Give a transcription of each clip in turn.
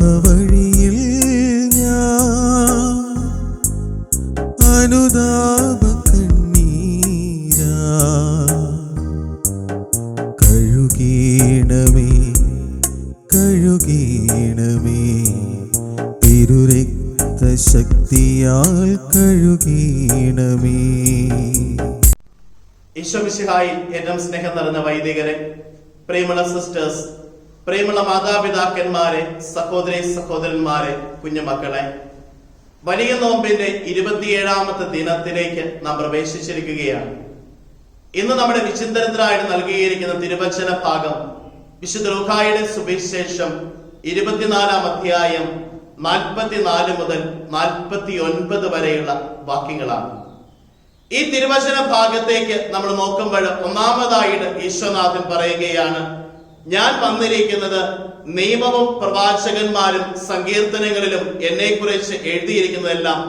പാപവഴിയിൽ ഞാൻ അനുതാപ കണ്ണീരാ. കഴുകീണമേ കഴുകീണമേ തിരുരക്തശക്തിയാൽ കഴുകീണമേ. ഈശോമിശിഹായിൽ ഏറ്റവും സ്നേഹം നിറഞ്ഞ വൈദികരെ പ്രിയമുള്ള സിസ്റ്റേഴ്സ് പ്രിയമുള്ള മാതാപിതാക്കന്മാരെ സഹോദരി സഹോദരന്മാരെ കുഞ്ഞുമക്കളെ വലിയ നോമ്പിന്റെ ഇരുപത്തിയേഴാമത്തെ ദിനത്തിലേക്ക് നാം പ്രവേശിച്ചിരിക്കുകയാണ്. ഇന്ന് നമ്മുടെ വിചിന്തനത്തിനായിട്ട് നൽകിയിരിക്കുന്ന തിരുവചന ഭാഗം വിശുദ്ധ ലൂക്കായുടെ സുവിശേഷം ഇരുപത്തിനാലാം അധ്യായം നാൽപ്പത്തിനാല് മുതൽ നാൽപ്പത്തി ഒൻപത് വരെയുള്ള വാക്യങ്ങളാണ്. ഈ തിരുവചന ഭാഗത്തേക്ക് നമ്മൾ നോക്കുമ്പോൾ ഒന്നാമതായിട്ട് ഈശ്വനാഥൻ പറയുകയാണ് ഞാൻ വന്നിരിക്കുന്നത് നിയമവും പ്രവാചകന്മാരും സങ്കീർത്തനങ്ങളിലും എന്നെ കുറിച്ച് എഴുതിയിരിക്കുന്നതെല്ലാം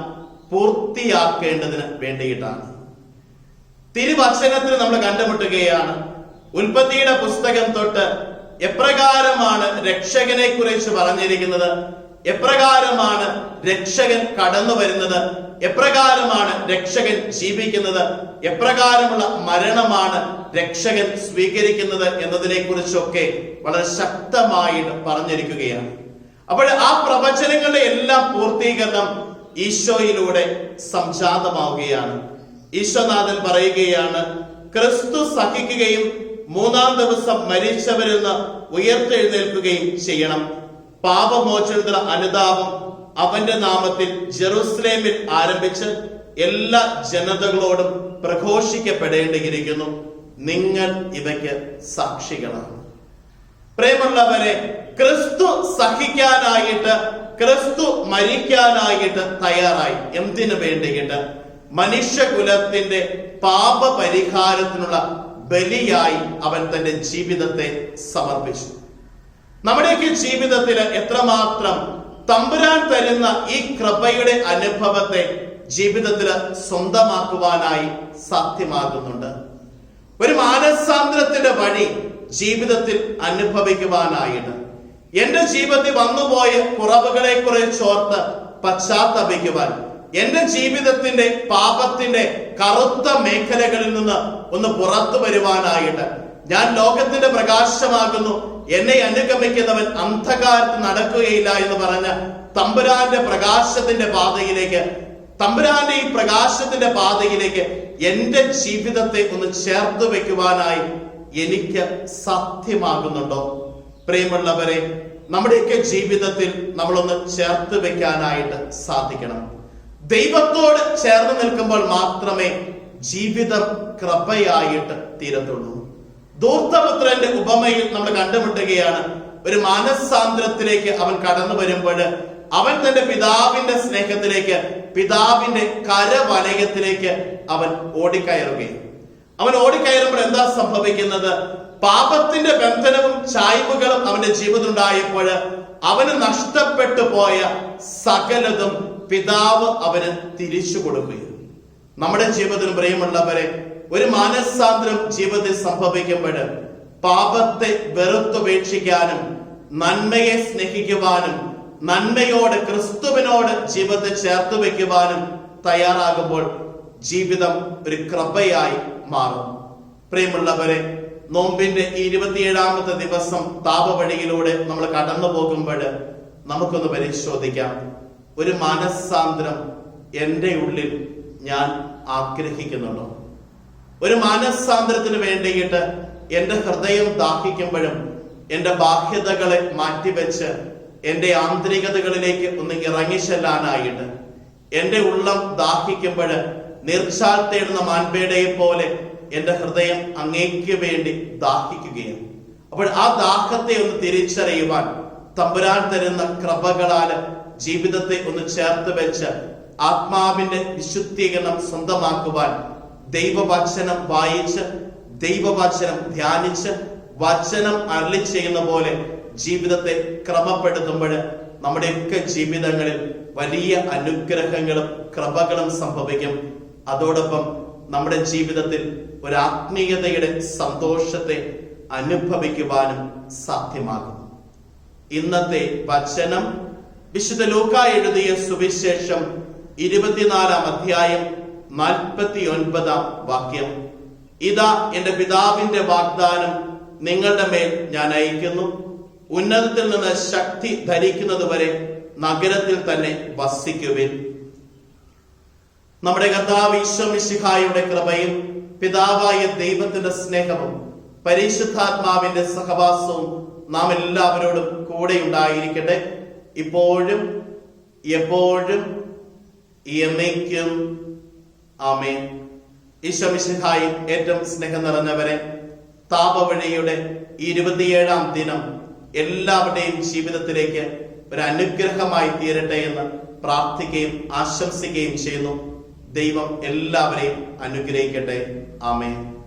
പൂർത്തിയാക്കേണ്ടതിന് വേണ്ടിയിട്ടാണ്. തിരുവചനത്തിൽ നമ്മൾ കണ്ടുമുട്ടുകയാണ് ഉൽപ്പത്തിയുടെ പുസ്തകം തൊട്ട് എപ്രകാരമാണ് രക്ഷകനെ കുറിച്ച് പറഞ്ഞിരിക്കുന്നത്? എപ്രകാരമാണ് രക്ഷകൻ കടന്നു വരുന്നത്? എപ്രകാരമാണ് രക്ഷകൻ ജീവിക്കുന്നത്? എപ്രകാരമുള്ള മരണമാണ് രക്ഷകൻ സ്വീകരിക്കുന്നത് എന്നതിനെ കുറിച്ചൊക്കെ വളരെ ശക്തമായിട്ട് പറഞ്ഞിരിക്കുകയാണ്. അപ്പോൾ ആ പ്രവചനങ്ങളുടെ എല്ലാം പൂർത്തീകരണം ഈശോയിലൂടെ സംജാതമാവുകയാണ്. ഈശോനാഥൻ പറയുകയാണ് ക്രിസ്തു സഹിക്കുകയും മൂന്നാം ദിവസം മരിച്ചവരിൽ നിന്ന് ഉയർത്തെഴുന്നേൽക്കുകയും ചെയ്യണം. പാപമോചനത്തിനുള്ള അനുതാപം അവന്റെ നാമത്തിൽ ജെറുസലേമിൽ ആരംഭിച്ച് എല്ലാ ജനതകളോടും പ്രഘോഷിക്കപ്പെടേണ്ടിയിരിക്കുന്നു. നിങ്ങൾ ഇവയ്ക്ക് സാക്ഷികളാണ്. പ്രേമുള്ളവരെ ക്രിസ്തു സഹിക്കാനായിട്ട് ക്രിസ്തു മരിക്കാനായിട്ട് തയ്യാറായി. എന്തിനു വേണ്ടിയിട്ട്? മനുഷ്യകുലത്തിന്റെ പാപ പരിഹാരത്തിനുള്ള ബലിയായി അവൻ തന്റെ ജീവിതത്തെ സമർപ്പിച്ചു. നമ്മുടെയൊക്കെ ജീവിതത്തിൽ എത്രമാത്രം തമ്പുരാൻ തരുന്ന ഈ കൃപയുടെ അനുഭവത്തെ ജീവിതത്തിൽ സ്വന്തമാക്കുവാനായി സാധ്യമാകുന്നുണ്ട്. ഒരു മാനസാന്തരത്തിന്റെ വഴി ജീവിതത്തിൽ അനുഭവിക്കുവാനായിട്ട്. എന്റെ ജീവിതത്തിൽ വന്നുപോയ കുറവുകളെ കുറിച്ച് ഓർത്ത് പശ്ചാത്തപിക്കുവാൻ എന്റെ ജീവിതത്തിന്റെ പാപത്തിന്റെ കറുത്ത മേഖലകളിൽ നിന്ന് ഒന്ന് പുറത്തു വരുവാനായിട്ട് ഞാൻ ലോകത്തിന്റെ പ്രകാശമാകുന്നു എന്നെ അനുഗമിക്കുന്നവൻ അന്ധകാരത്ത് നടക്കുകയില്ല എന്ന് പറഞ്ഞ തമ്പുരാന്റെ പ്രകാശത്തിന്റെ പാതയിലേക്ക് തമ്പുരാന്റെ ഈ പ്രകാശത്തിന്റെ പാതയിലേക്ക് എന്റെ ജീവിതത്തെ ഒന്ന് ചേർത്ത് വെക്കുവാനായി എനിക്ക് സത്യമാകുന്നുണ്ടോ പ്രിയമുള്ളവരെ നമ്മുടെയൊക്കെ ജീവിതത്തിൽ നമ്മളൊന്ന് ചേർത്ത് വെക്കാനായിട്ട് സാധിക്കണം. ദൈവത്തോട് ചേർന്ന് നിൽക്കുമ്പോൾ മാത്രമേ ജീവിതം കൃപയായിട്ട് തീരത്തുള്ളൂ. ധൂർത്തപുത്രന്റെ ഉപമയിൽ നമ്മൾ കണ്ടുമുട്ടുകയാണ്. ഒരു മാനസാന്തരത്തിലേക്ക് അവൻ കടന്നു വരുമ്പോൾ അവൻ തന്റെ പിതാവിന്റെ സ്നേഹത്തിലേക്ക് പിതാവിന്റെ കരവലയത്തിലേക്ക് അവൻ ഓടിക്കയറുകയും. അവൻ ഓടിക്കയറുമ്പോൾ എന്താ സംഭവിക്കുന്നത്? പാപത്തിന്റെ ബന്ധനവും ചായ്വുകളും അവന്റെ ജീവിതം ഉണ്ടായപ്പോൾ അവന് നഷ്ടപ്പെട്ടു പോയ സകലതും പിതാവ് അവന് തിരിച്ചു കൊടുക്കുകയും. നമ്മുടെ ജീവിതത്തിൽ പ്രിയമുള്ളവരെ ഒരു മാനസാന്തരം ജീവിതത്തിൽ സംഭവിക്കുമ്പോൾ പാപത്തെ വെറുത്തുപേക്ഷിക്കാനും നന്മയെ സ്നേഹിക്കുവാനും നന്മയോട് ക്രിസ്തുവിനോട് ജീവിതത്തെ ചേർത്ത് വെക്കുവാനും തയ്യാറാകുമ്പോൾ ജീവിതം ഒരു കൃപയായി മാറും. പ്രിയമുള്ളവരെ നോമ്പിന്റെ ഇരുപത്തിയേഴാമത്തെ ദിവസം താപവഴിയിലൂടെ നമ്മൾ കടന്നു പോകുമ്പോൾ നമുക്കൊന്ന് പരിശോധിക്കാം. ഒരു മനസ്സാന്തരം എന്റെ ഉള്ളിൽ ഞാൻ ആഗ്രഹിക്കുന്നുണ്ടോ? ഒരു മാനസാന്തരത്തിന് വേണ്ടിയിട്ട് എന്റെ ഹൃദയം ദാഹിക്കുമ്പോഴും എന്റെ ബാഹ്യതകളെ മാറ്റിവെച്ച് എന്റെ ആന്തരികതകളിലേക്ക് ഒന്ന് ഇറങ്ങിച്ചെല്ലാനായിട്ട് എന്റെ ഉള്ളം ദാഹിക്കുമ്പോൾ നീർച്ചാൽ തേടുന്ന മാൻപേടയെ പോലെ എന്റെ ഹൃദയം അങ്ങേക്ക് വേണ്ടി ദാഹിക്കുകയാണ്. അപ്പോൾ ആ ദാഹത്തെ ഒന്ന് തിരിച്ചറിയുവാൻ തമ്പുരാൻ തരുന്ന കൃപകളാൽ ജീവിതത്തെ ഒന്ന് ചേർത്ത് വെച്ച് ആത്മാവിന്റെ വിശുദ്ധീകരണം സ്വന്തമാക്കുവാൻ ദൈവവചനം വായിച്ച് ദൈവവചനം ധ്യാനിച്ച് വചനം അരളി ചെയ്യുന്ന പോലെ ജീവിതത്തെ ക്രമപ്പെടുത്തുമ്പോൾ നമ്മുടെയൊക്കെ ജീവിതങ്ങളിൽ വലിയ അനുഗ്രഹങ്ങളും കൃപകളും സംഭവിക്കും. അതോടൊപ്പം നമ്മുടെ ജീവിതത്തിൽ ഒരു ആത്മീയതയുടെ സന്തോഷത്തെ അനുഭവിക്കുവാനും സാധ്യമാകും. ഇന്നത്തെ വചനം വിശുദ്ധ ലൂക്ക എഴുതിയ സുവിശേഷം ഇരുപത്തിനാലാം അധ്യായം നാൽപ്പത്തി ഒൻപതാം വാക്യം. ഇതാ എന്റെ പിതാവിന്റെ വാഗ്ദാനം നിങ്ങളുടെ മേൽ ഞാൻ അയക്കുന്നു ഉന്നതത്തിൽ നിന്ന് ശക്തി ധരിക്കുന്നത് വരെ നഗരത്തിൽ തന്നെ വസിക്കുവിൻ. നമ്മുടെ കർത്താവ് ഈശ്വമിശിഹായുടെ കൃപയും പിതാവായ ദൈവത്തിന്റെ സ്നേഹവും പരിശുദ്ധാത്മാവിന്റെ സഹവാസവും നാം എല്ലാവരോടും കൂടെ ഉണ്ടായിരിക്കട്ടെ. ഇപ്പോഴും എപ്പോഴും എന്നേക്കും ആമേൻ. ഈശ്വമിശിഹായി ഏറ്റവും സ്നേഹം നിറഞ്ഞവരെ താപവഴിയുടെ ഇരുപത്തിയേഴാം ദിനം എല്ലാവരുടെയും ജീവിതത്തിലേക്ക് ഒരു അനുഗ്രഹമായി തീരട്ടെ എന്ന് പ്രാർത്ഥിക്കുകയും ആശംസിക്കുകയും ചെയ്യുന്നു. ദൈവം എല്ലാവരെയും അനുഗ്രഹിക്കട്ടെ. ആമേൻ.